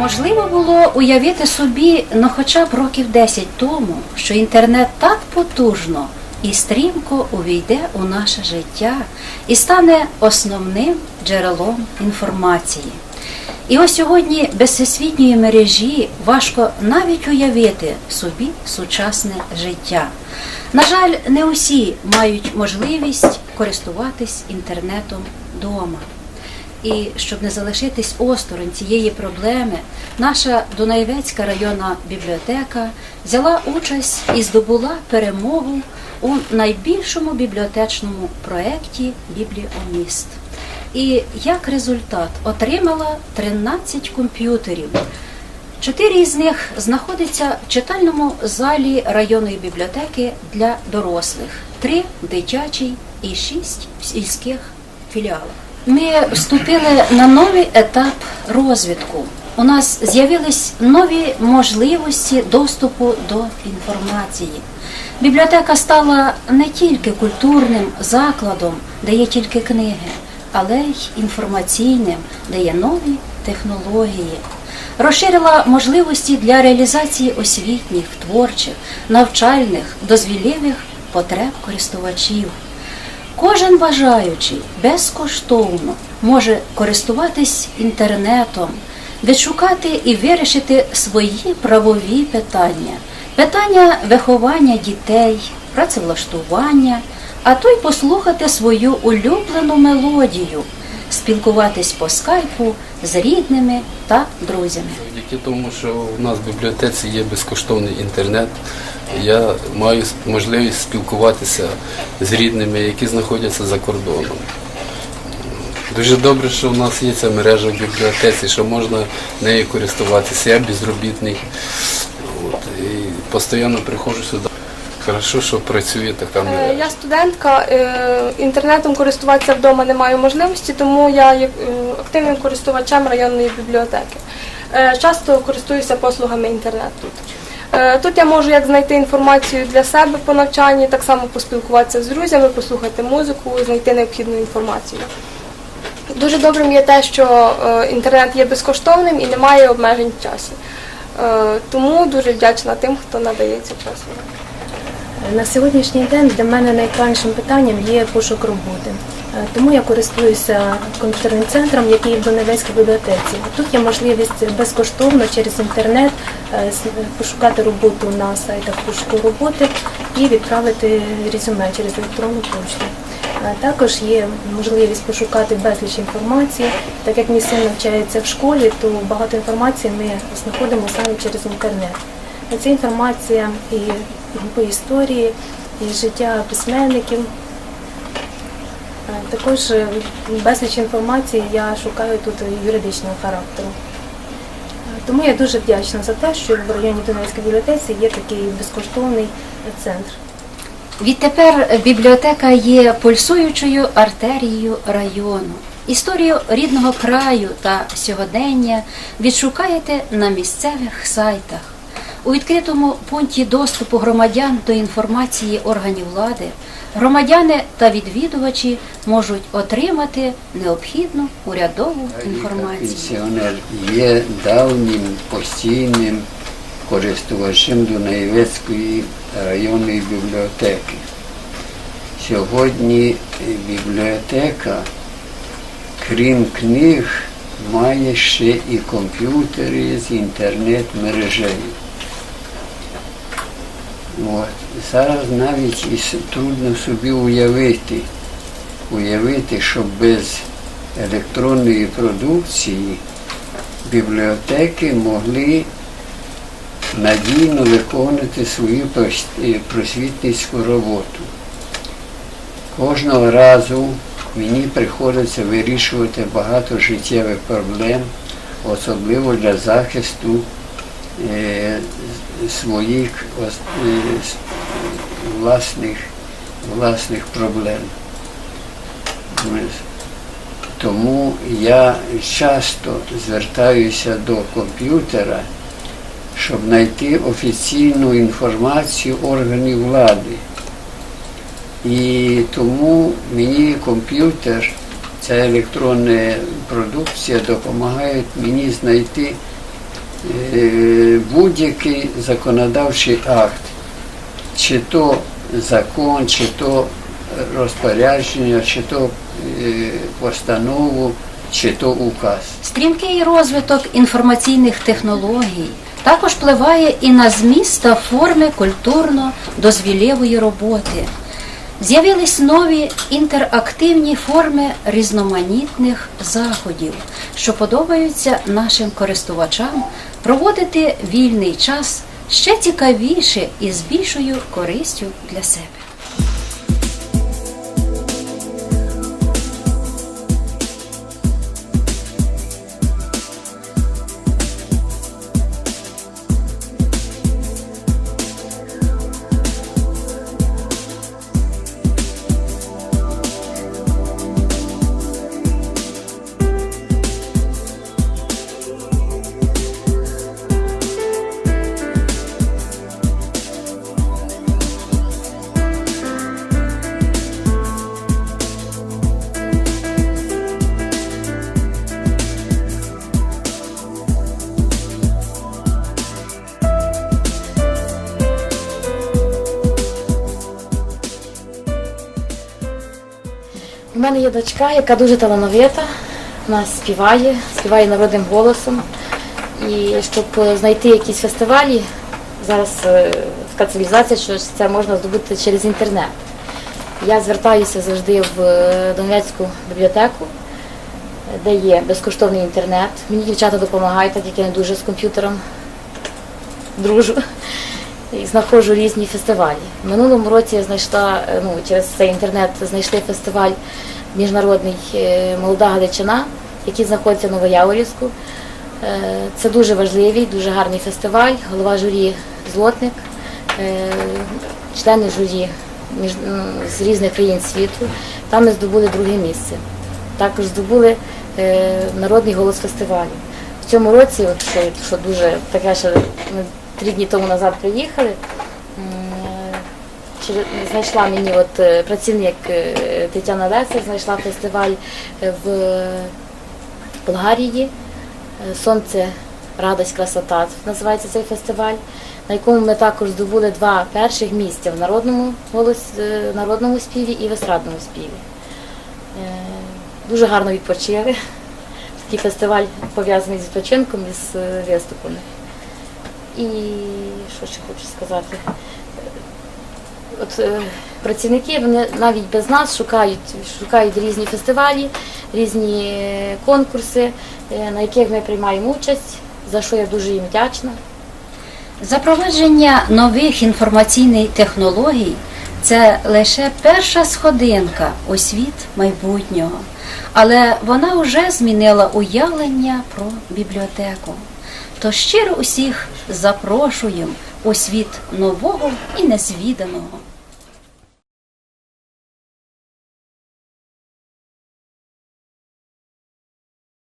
Можливо було уявити собі, ну хоча б років 10 тому, що інтернет так потужно і стрімко увійде у наше життя і стане основним джерелом інформації? І ось сьогодні без всесвітньої мережі важко навіть уявити собі сучасне життя. На жаль, не усі мають можливість користуватись інтернетом вдома. І щоб не залишитись осторонь цієї проблеми, наша Дунаєвецька районна бібліотека взяла участь і здобула перемогу у найбільшому бібліотечному проєкті Бібліоміст. І як результат отримала 13 комп'ютерів. Чотири із них знаходяться в читальному залі районної бібліотеки для дорослих, три в дитячій і шість в сільських філіалах. Ми вступили на новий етап розвитку. У нас з'явились нові можливості доступу до інформації. Бібліотека стала не тільки культурним закладом, де є тільки книги, але й інформаційним, де є нові технології. Розширила можливості для реалізації освітніх, творчих, навчальних, дозвілливих потреб користувачів. Кожен бажаючий безкоштовно може користуватись інтернетом, відшукати і вирішити свої правові питання, питання виховання дітей, працевлаштування, а то й послухати свою улюблену мелодію, спілкуватись по скайпу з рідними та друзями. Завдяки тому, що у нас в бібліотеці є безкоштовний інтернет, я маю можливість спілкуватися з рідними, які знаходяться за кордоном. Дуже добре, що у нас є ця мережа в бібліотеці, що можна нею користуватися. Я безробітний. От, і постійно приходжу сюди. Хорошо, що працює така мережа. Я студентка, е, інтернетом користуватися вдома не маю можливості, тому я є е, активним користувачем районної бібліотеки. Е, Часто користуюся послугами інтернету тут. Я можу як знайти інформацію для себе по навчанні, так само поспілкуватися з друзями, послухати музику, знайти необхідну інформацію. Дуже добрим є те, що інтернет є безкоштовним і немає обмежень в часі. Тому дуже вдячна тим, хто надає цю послугу. На сьогоднішній день для мене найактуальнішим питанням є пошук роботи. Е, Тому я користуюся комп'ютерним центром, який в Донецькій бібліотеці. Тут є можливість безкоштовно через інтернет е, пошукати роботу на сайтах пошуку роботи і відправити резюме через електронну пошту. Також є можливість пошукати безліч інформації. Так як мій син навчається в школі, то багато інформації ми знаходимо саме через інтернет. Ця інформація і по історії, і життя письменників. Також безліч інформації я шукаю тут юридичного характеру. Тому я дуже вдячна за те, що в районі Донецької бібліотеці є такий безкоштовний центр. Відтепер бібліотека є пульсуючою артерією району. Історію рідного краю та сьогодення відшукаєте на місцевих сайтах. У відкритому пункті доступу громадян до інформації органів влади громадяни та відвідувачі можуть отримати необхідну урядову інформацію. Пенсіонер є давнім постійним користувачем Дунаєвецької районної бібліотеки. Сьогодні бібліотека, крім книг, має ще і комп'ютери з інтернет-мережею. Зараз навіть трудно собі уявити, уявити, що без електронної продукції бібліотеки могли надійно виконувати свою е, просвітницьку роботу. Кожного разу мені приходиться вирішувати багато життєвих проблем, особливо для захисту е, своїх е, власних, власних проблем. Тому я часто звертаюся до комп'ютера, щоб знайти офіційну інформацію органів влади. І тому мені комп'ютер, ця електронна продукція допомагає мені знайти е, будь-який законодавчий акт, чи то закон, чи то розпорядження, чи то е, постанову, чи то указ. Стрімкий розвиток інформаційних технологій також впливає і на зміст та форми культурно-дозвілєвої роботи. З'явились нові інтерактивні форми різноманітних заходів, що подобаються нашим користувачам проводити вільний час ще цікавіше і з більшою користю для себе. Мене є дочка, яка дуже талановита. Вона співає, співає народним голосом. І щоб е, знайти якісь фестивалі, зараз е, така цивілізація, що це можна здобути через інтернет. Я звертаюся завжди в е, Донецьку бібліотеку, де є безкоштовний інтернет. Мені дівчата допомагають, так як я не дуже з комп'ютером дружу. І знаходжу різні фестивалі. В минулому році я знайшла, е, ну, через цей інтернет знайшли фестиваль міжнародний е, Молода Галичина, який знаходиться в Новояворівську. Е, Це дуже важливий, дуже гарний фестиваль. Голова журі Злотник, члени журі з різних країн світу. Там ми здобули друге місце. Також здобули народний голос фестивалю. В цьому році, от, що, дуже таке, що три дні тому назад приїхали, знайшла мені от, е, працівник е, Тетяна Леся, знайшла фестиваль е, в Болгарії. Сонце, радость, красота називається цей фестиваль, на якому ми також здобули два перших місця в народному, голос, народному співі і в естрадному співі. Дуже гарно відпочили. Такий фестиваль пов'язаний з відпочинком і з виступами. І що ще хочу сказати? От е, працівники вони навіть без нас шукають, шукають різні фестивалі, різні конкурси, е, на яких ми приймаємо участь, за що я дуже їм вдячна. Запровадження нових інформаційних технологій це лише перша сходинка у світ майбутнього, але вона вже змінила уявлення про бібліотеку. То щиро усіх запрошуємо у світ нового і незвіданого.